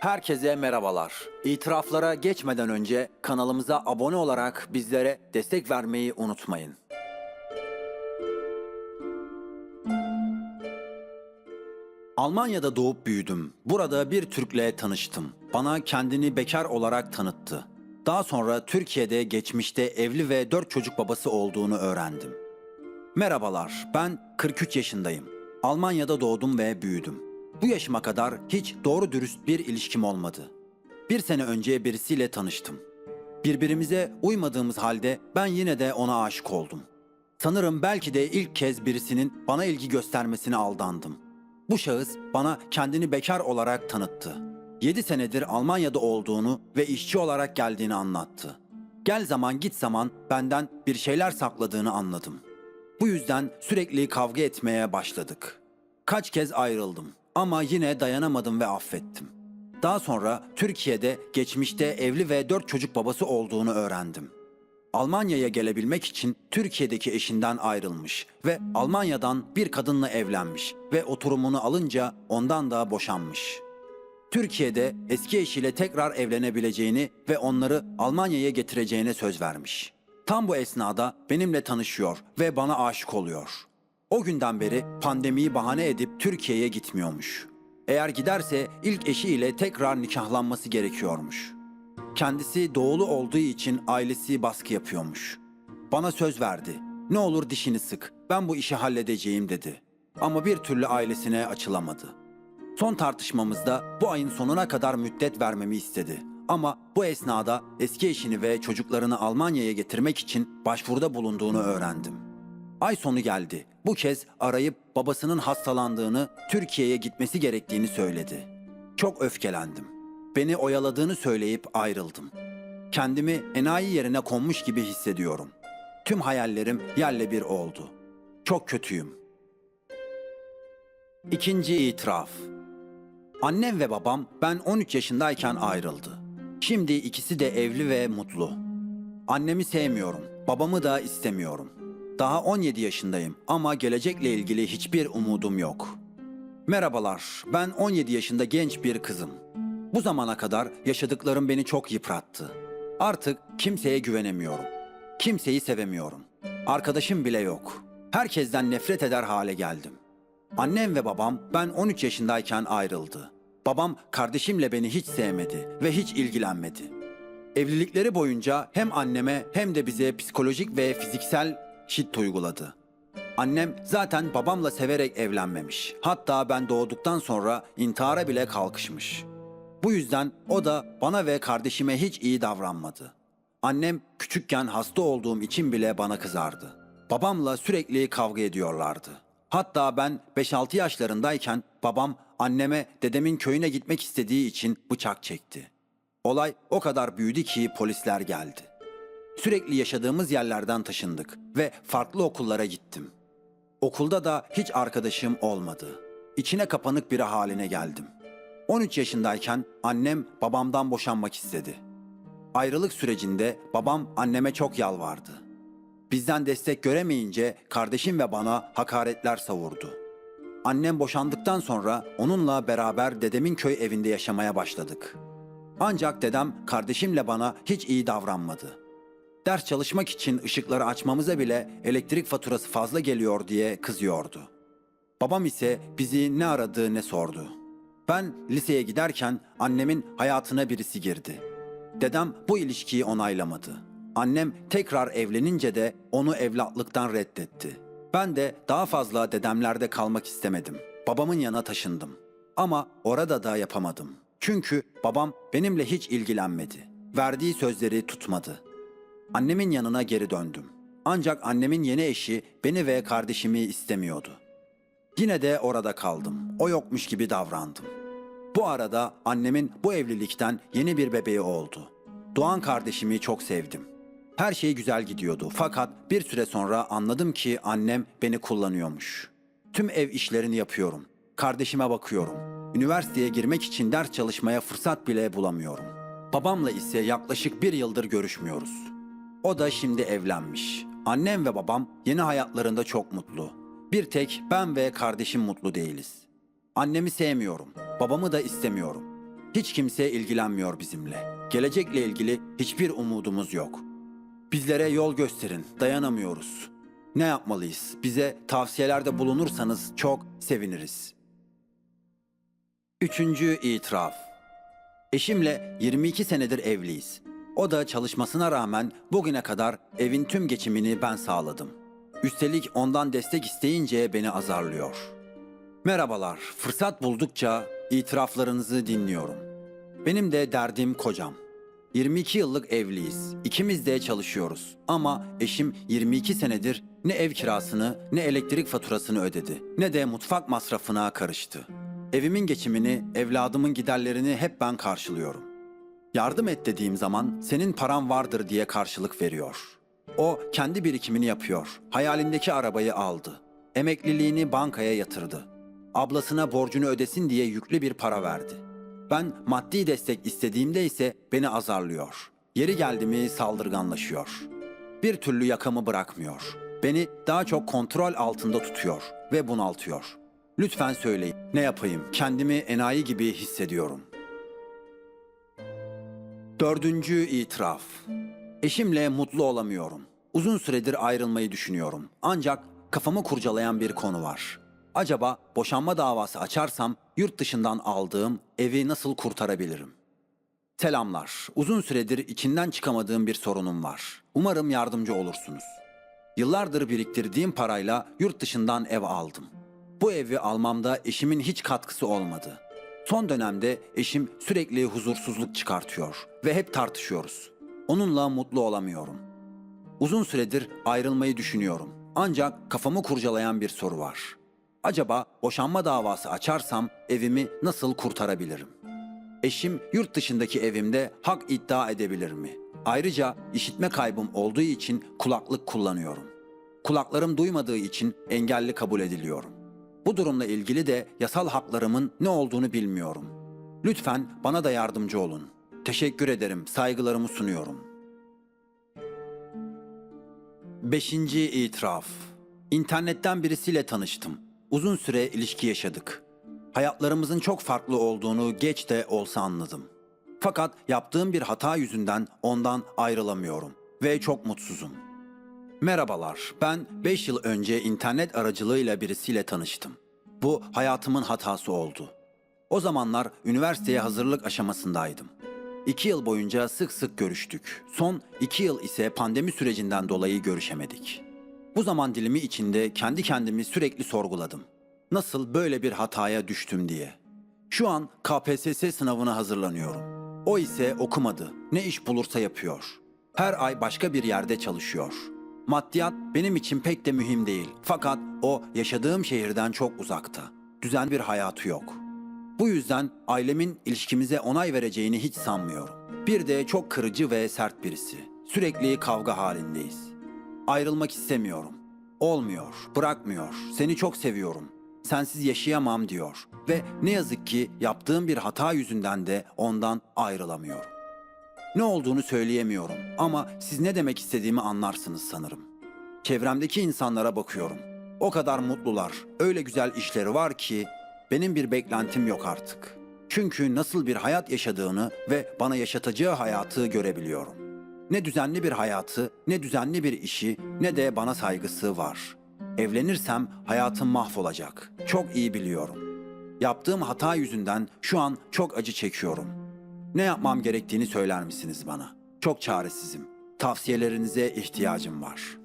Herkese merhabalar. İtiraflara geçmeden önce kanalımıza abone olarak bizlere destek vermeyi unutmayın. Almanya'da doğup büyüdüm. Burada bir Türk'le tanıştım. Bana kendini bekar olarak tanıttı. Daha sonra Türkiye'de geçmişte evli ve 4 çocuk babası olduğunu öğrendim. Merhabalar, ben 43 yaşındayım. Almanya'da doğdum ve büyüdüm. Bu yaşıma kadar hiç doğru dürüst bir ilişkim olmadı. Bir sene önce birisiyle tanıştım. Birbirimize uymadığımız halde ben yine de ona aşık oldum. Sanırım belki de ilk kez birisinin bana ilgi göstermesine aldandım. Bu şahıs bana kendini bekar olarak tanıttı. 7 senedir Almanya'da olduğunu ve işçi olarak geldiğini anlattı. Gel zaman git zaman benden bir şeyler sakladığını anladım. Bu yüzden sürekli kavga etmeye başladık. Kaç kez ayrıldım ama yine dayanamadım ve affettim. Daha sonra Türkiye'de geçmişte evli ve dört çocuk babası olduğunu öğrendim. Almanya'ya gelebilmek için Türkiye'deki eşinden ayrılmış ve Almanya'dan bir kadınla evlenmiş ve oturumunu alınca ondan da boşanmış. Türkiye'de eski eşiyle tekrar evlenebileceğini ve onları Almanya'ya getireceğine söz vermiş. Tam bu esnada benimle tanışıyor ve bana aşık oluyor. O günden beri pandemiyi bahane edip Türkiye'ye gitmiyormuş. Eğer giderse ilk eşiyle tekrar nikahlanması gerekiyormuş. Kendisi doğulu olduğu için ailesi baskı yapıyormuş. Bana söz verdi. Ne olur dişini sık, ben bu işi halledeceğim dedi. Ama bir türlü ailesine açılamadı. Son tartışmamızda bu ayın sonuna kadar müddet vermemi istedi. Ama bu esnada eski eşini ve çocuklarını Almanya'ya getirmek için başvuruda bulunduğunu öğrendim. Ay sonu geldi. Bu kez arayıp babasının hastalandığını, Türkiye'ye gitmesi gerektiğini söyledi. Çok öfkelendim. Beni oyaladığını söyleyip ayrıldım. Kendimi enayi yerine konmuş gibi hissediyorum. Tüm hayallerim yerle bir oldu. Çok kötüyüm. İkinci itiraf. Annem ve babam ben 13 yaşındayken ayrıldı. Şimdi ikisi de evli ve mutlu. Annemi sevmiyorum, babamı da istemiyorum. Daha 17 yaşındayım ama gelecekle ilgili hiçbir umudum yok. Merhabalar, ben 17 yaşında genç bir kızım. Bu zamana kadar yaşadıklarım beni çok yıprattı. Artık kimseye güvenemiyorum. Kimseyi sevemiyorum. Arkadaşım bile yok. Herkesten nefret eder hale geldim. Annem ve babam ben 13 yaşındayken ayrıldı. Babam kardeşimle beni hiç sevmedi ve hiç ilgilenmedi. Evlilikleri boyunca hem anneme hem de bize psikolojik ve fiziksel şiddet uyguladı. Annem zaten babamla severek evlenmemiş. Hatta ben doğduktan sonra intihara bile kalkışmış. Bu yüzden o da bana ve kardeşime hiç iyi davranmadı. Annem küçükken hasta olduğum için bile bana kızardı. Babamla sürekli kavga ediyorlardı. Hatta ben 5-6 yaşlarındayken babam anneme dedemin köyüne gitmek istediği için bıçak çekti. Olay o kadar büyüdü ki polisler geldi. Sürekli yaşadığımız yerlerden taşındık ve farklı okullara gittim. Okulda da hiç arkadaşım olmadı. İçine kapanık biri haline geldim. 13 yaşındayken annem babamdan boşanmak istedi. Ayrılık sürecinde babam anneme çok yalvardı. Bizden destek göremeyince kardeşim ve bana hakaretler savurdu. Annem boşandıktan sonra onunla beraber dedemin köy evinde yaşamaya başladık. Ancak dedem kardeşimle bana hiç iyi davranmadı. Ders çalışmak için ışıkları açmamıza bile elektrik faturası fazla geliyor diye kızıyordu. Babam ise bizi ne aradı ne sordu. Ben liseye giderken annemin hayatına birisi girdi. Dedem bu ilişkiyi onaylamadı. Annem tekrar evlenince de onu evlatlıktan reddetti. Ben de daha fazla dedemlerde kalmak istemedim. Babamın yanına taşındım. Ama orada da yapamadım. Çünkü babam benimle hiç ilgilenmedi. Verdiği sözleri tutmadı. Annemin yanına geri döndüm. Ancak annemin yeni eşi beni ve kardeşimi istemiyordu. Yine de orada kaldım. O yokmuş gibi davrandım. Bu arada annemin bu evlilikten yeni bir bebeği oldu. Doğan kardeşimi çok sevdim. Her şey güzel gidiyordu fakat bir süre sonra anladım ki annem beni kullanıyormuş. Tüm ev işlerini yapıyorum. Kardeşime bakıyorum. Üniversiteye girmek için ders çalışmaya fırsat bile bulamıyorum. Babamla ise yaklaşık bir yıldır görüşmüyoruz. O da şimdi evlenmiş. Annem ve babam yeni hayatlarında çok mutlu. Bir tek ben ve kardeşim mutlu değiliz. Annemi sevmiyorum. Babamı da istemiyorum. Hiç kimse ilgilenmiyor bizimle. Gelecekle ilgili hiçbir umudumuz yok. Bizlere yol gösterin, dayanamıyoruz. Ne yapmalıyız? Bize tavsiyelerde bulunursanız çok seviniriz. Üçüncü itiraf. Eşimle 22 senedir evliyiz. O da çalışmasına rağmen bugüne kadar evin tüm geçimini ben sağladım. Üstelik ondan destek isteyince beni azarlıyor. Merhabalar, fırsat buldukça itiraflarınızı dinliyorum. Benim de derdim kocam. 22 yıllık evliyiz. İkimiz de çalışıyoruz. Ama eşim 22 senedir ne ev kirasını ne elektrik faturasını ödedi. Ne de mutfak masrafına karıştı. Evimin geçimini, evladımın giderlerini hep ben karşılıyorum. Yardım et dediğim zaman senin paran vardır diye karşılık veriyor. O kendi birikimini yapıyor. Hayalindeki arabayı aldı. Emekliliğini bankaya yatırdı. Ablasına borcunu ödesin diye yüklü bir para verdi. Ben maddi destek istediğimde ise beni azarlıyor. Yeri geldi mi saldırganlaşıyor. Bir türlü yakamı bırakmıyor. Beni daha çok kontrol altında tutuyor ve bunaltıyor. Lütfen söyleyin. Ne yapayım? Kendimi enayi gibi hissediyorum. Dördüncü itiraf. Eşimle mutlu olamıyorum. Uzun süredir ayrılmayı düşünüyorum. Ancak kafamı kurcalayan bir konu var. Acaba boşanma davası açarsam yurt dışından aldığım evi nasıl kurtarabilirim? Selamlar. Uzun süredir içinden çıkamadığım bir sorunum var. Umarım yardımcı olursunuz. Yıllardır biriktirdiğim parayla yurt dışından ev aldım. Bu evi almamda eşimin hiç katkısı olmadı. Son dönemde eşim sürekli huzursuzluk çıkartıyor ve hep tartışıyoruz. Onunla mutlu olamıyorum. Uzun süredir ayrılmayı düşünüyorum. Ancak kafamı kurcalayan bir soru var. Acaba boşanma davası açarsam evimi nasıl kurtarabilirim? Eşim yurt dışındaki evimde hak iddia edebilir mi? Ayrıca işitme kaybım olduğu için kulaklık kullanıyorum. Kulaklarım duymadığı için engelli kabul ediliyorum. Bu durumla ilgili de yasal haklarımın ne olduğunu bilmiyorum. Lütfen bana da yardımcı olun. Teşekkür ederim, saygılarımı sunuyorum. Beşinci itiraf. İnternetten birisiyle tanıştım. Uzun süre ilişki yaşadık. Hayatlarımızın çok farklı olduğunu geç de olsa anladım. Fakat yaptığım bir hata yüzünden ondan ayrılamıyorum ve çok mutsuzum. Merhabalar, ben 5 yıl önce internet aracılığıyla birisiyle tanıştım. Bu hayatımın hatası oldu. O zamanlar üniversiteye hazırlık aşamasındaydım. İki yıl boyunca sık sık görüştük. Son iki yıl ise pandemi sürecinden dolayı görüşemedik. Bu zaman dilimi içinde kendi kendimi sürekli sorguladım. Nasıl böyle bir hataya düştüm diye. Şu an KPSS sınavına hazırlanıyorum. O ise okumadı. Ne iş bulursa yapıyor. Her ay başka bir yerde çalışıyor. Maddiyat benim için pek de mühim değil. Fakat o yaşadığım şehirden çok uzakta. Düzen bir hayatı yok. Bu yüzden ailemin ilişkimize onay vereceğini hiç sanmıyorum. Bir de çok kırıcı ve sert birisi. Sürekli kavga halindeyiz. Ayrılmak istemiyorum. Olmuyor, bırakmıyor. Seni çok seviyorum. Sensiz yaşayamam diyor. Ve ne yazık ki yaptığım bir hata yüzünden de ondan ayrılamıyorum. Ne olduğunu söyleyemiyorum ama siz ne demek istediğimi anlarsınız sanırım. Çevremdeki insanlara bakıyorum. O kadar mutlular, öyle güzel işleri var ki benim bir beklentim yok artık. Çünkü nasıl bir hayat yaşadığını ve bana yaşatacağı hayatı görebiliyorum. Ne düzenli bir hayatı, ne düzenli bir işi, ne de bana saygısı var. Evlenirsem hayatım mahvolacak. Çok iyi biliyorum. Yaptığım hata yüzünden şu an çok acı çekiyorum. Ne yapmam gerektiğini söyler misiniz bana? Çok çaresizim. Tavsiyelerinize ihtiyacım var.